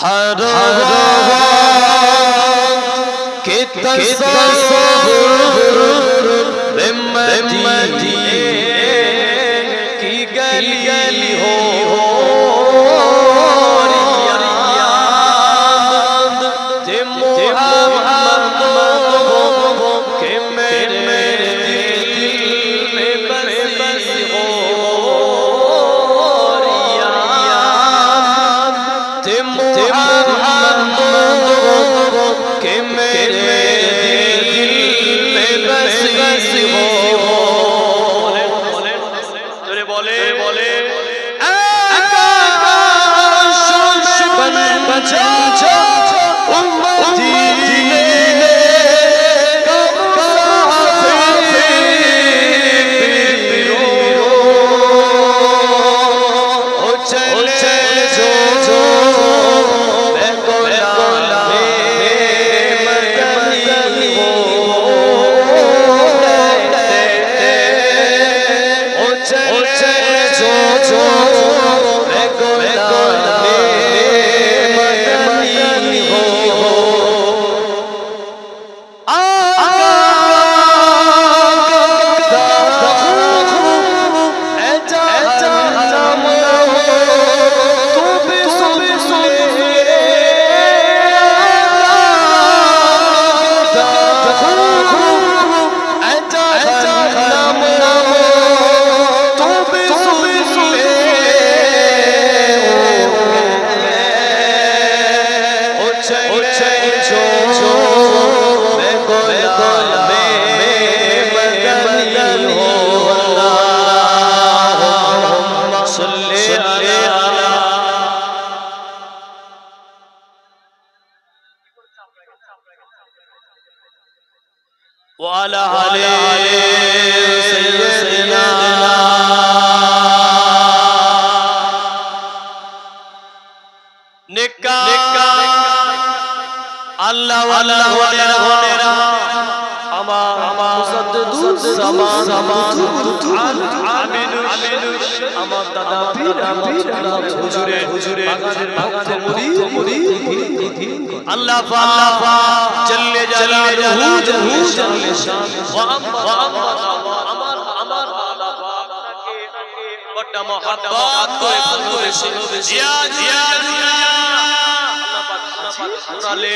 हर के तस्वुर Oh. আমার দাদা পীর পীর হুজুরে হুজুরে বাগানের বাগানের মুরি মুরি আল্লাহ পাক জল্লে জালালুহু জল্লে শান। ওয়া আম্মা আমার আমার আল্লাহ পাক বড় মহব্বত করে ভালোবেসে জিয়া জিয়া জিয়া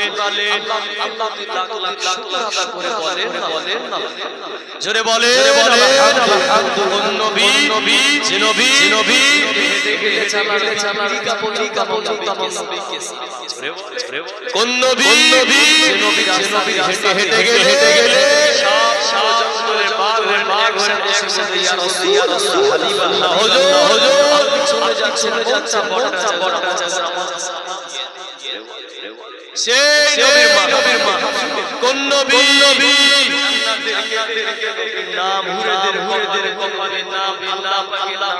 জোরে বলে নবী নবী নবী নবী কোন নবী নবী হেঁটে হেঁটে গেলে হেঁটে গেলে হয়ে হয়ে ইয়া ইয়া হুজুর হুজুর চলে যাচ্ছে চলে যাচ্ছে বড়টা বড়টা সেই নবীর মা নবীর মা কোন নবী নবী নাম হুরেদের হুরেদের কপালে নাম আল্লাহ আল্লাহ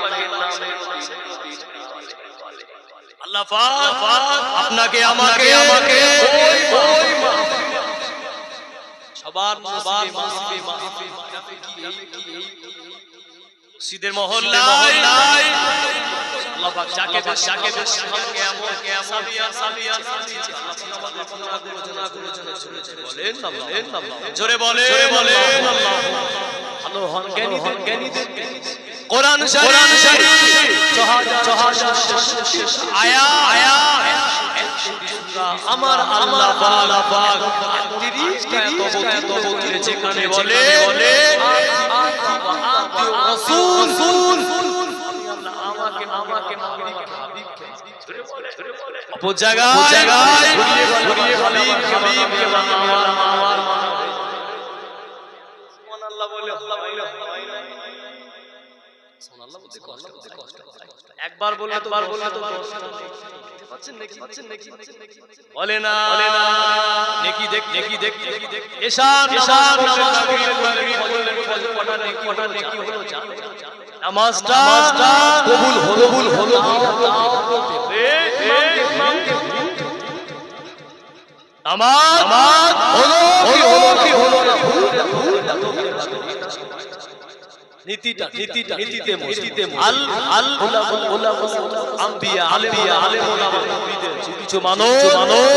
আল্লাহ পাক আপনাকে আমাকে আমাকে ওই ওই সবার সবার মাহফিলে মাহফিলে সিদের মহল্লায় আল্লাহ পাক যাকে বেশ যাকে বেশ আমাকে এমন এমন সাবিয়া সাবিয়া বলেন বলেন জোরে বলে বলে ভালো হন জ্ঞানী হন জ্ঞানী কোরআন শরীফ শরীফ আয়া আয়া আমার আল্লাহ তাআলা পাক 30 টা এত বলতে যেখানে বলে বলে রাসূল একবার বললে তো বললে তো বলে না নেকি দেখ নেকি দেখ নেকি দেখ এশান এশান নামাজ পড়লে মাগরিব ফজরের ফজর পড়া নেকি পড়া নেকি হলো জানো নামাজটা কবুল হলো কবুল হলো নামাজ হলো কি হলো কি হলো না? নীতিটা নীতিটা নীতিতে নীতিতে আল আল আম্বিয়া আলেম কিছু মানুষ। মানুষ।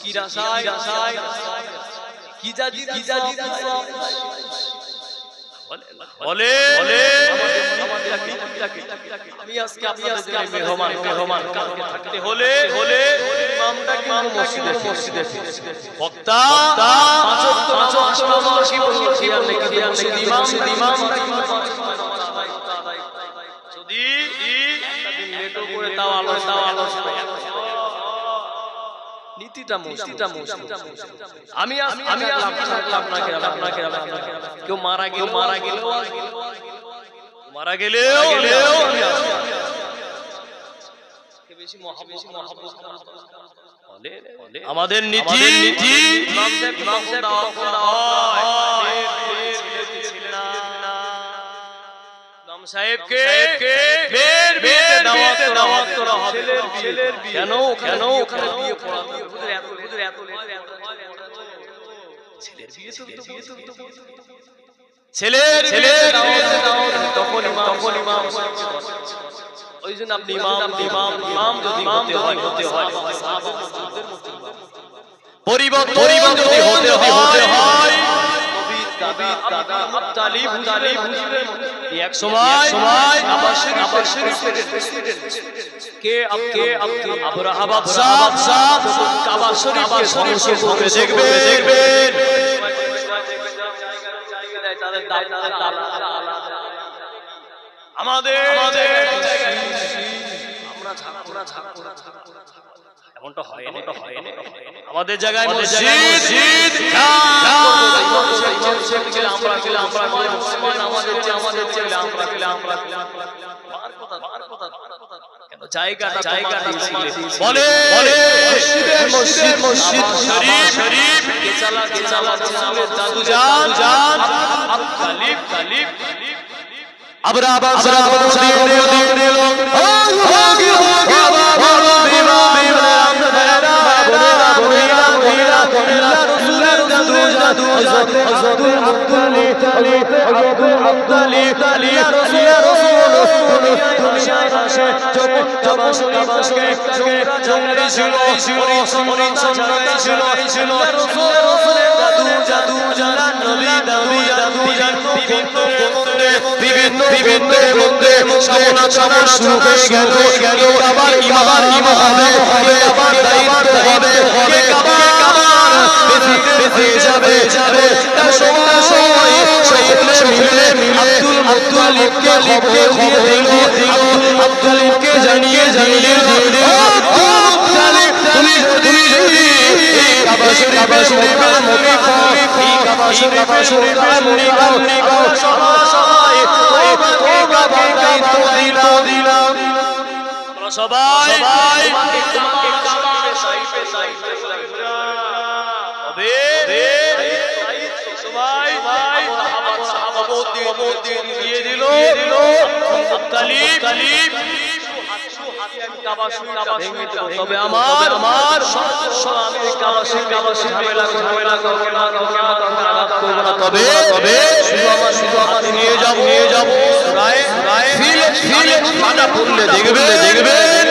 কি রাসায়? রাসায়? কি জাজি কি জাজি বলে বলে আমি আজকে আপনাদের মেহমান মেহমান থাকতে হলে হলে ইমামটা কিন্তু মসজিদে মসজিদে বক্তা পাঁচ ওয়াক্ত পাঁচ ওয়াক্ত কি বলব খেয়াল নেই খেয়াল নেই ইমাম ইমাম যদি একদিন লেটও করে তাও আলো তাও আলোচনা নীতিটা নীতিটা আমি আমি আপনাকে আপনাকে কেউ মারা গেল মারা গেল মারা গেলেও। আমাদের নীতি নীতি সাহেবকে ফের বিয়েতে দাওয়াত দাওয়াত করা হবে ছেলের বিয়ে কেন কেন ওখানে বিয়ে পড়াতে হুজুর এত হুজুর এত ছেলের বিয়ে তো ছেলের ছেলের বিয়েতে দাওয়াত তখন ইমাম তখন ইমাম ওই জন্য আপনি ইমাম ইমাম ইমাম যদি হতে হয় হতে হয় পরিবর্তন যদি হতে হতে তালিব তালিব। এক সময় সময় আবাসিক আবাসিক কে আপ কে আপ আবরা আবাব সাহ সাহ কাবা শরীফকে ধ্বংস করে দেখবে দেখবেন আমাদের আমাদের আমরা ঝাঁকুরা ঝাঁকুরা এমনটা হয় এমনটা হয় আমাদের জায়গায় মসজিদ মসজিদ আমরা গেলে আমরা আমাদের চেয়ে আমাদের চেয়ে আমরা গেলে আমরা জায়গাটা জায়গাটা বলে বলে মসজিদ মসজিদ শরীফ শরীফ কেচালা কেচালা কেচালা দাদু জান জান কালিব কালিব আবরা আবার সারা বড় দিল দিল দিল জাদু আব্দুল আব্দুল তালি আব্দুল তালি রাসূলের রাসূল দুনিয়ায় আসে ছিল সমরি ছিল ছিল রাসূলের রাসূলের জাদু জাদু জানা নবী নবী জাদু জাদু বিভিন্ন বিভিন্ন মন্দে সামনা সামনা শুরু হয়ে গেল গেল আবার ইমাম হবে হবে আবার দায়িত্ব হবে হবে আবার আবার বেশি বেশি যাবে মিলে আব্দুল মুত্তালিবকে খবর দিয়ে দিল আব্দুলকে জানিয়ে জানিয়ে তুমি তুমি যদি সবাই সবাই সাহাবাবত দিয়ে দিল। তবে আমার আমার আমি কাবাসী কাবাসী ঝামেলা ঝামেলা ঝামেলা আঘাত করব না? তবে তবে শুধু আমার শুধু আমার নিয়ে যাব নিয়ে যাব। রায় রায় ফিল ফিল মানা পড়লে দেখবে দেখবেন।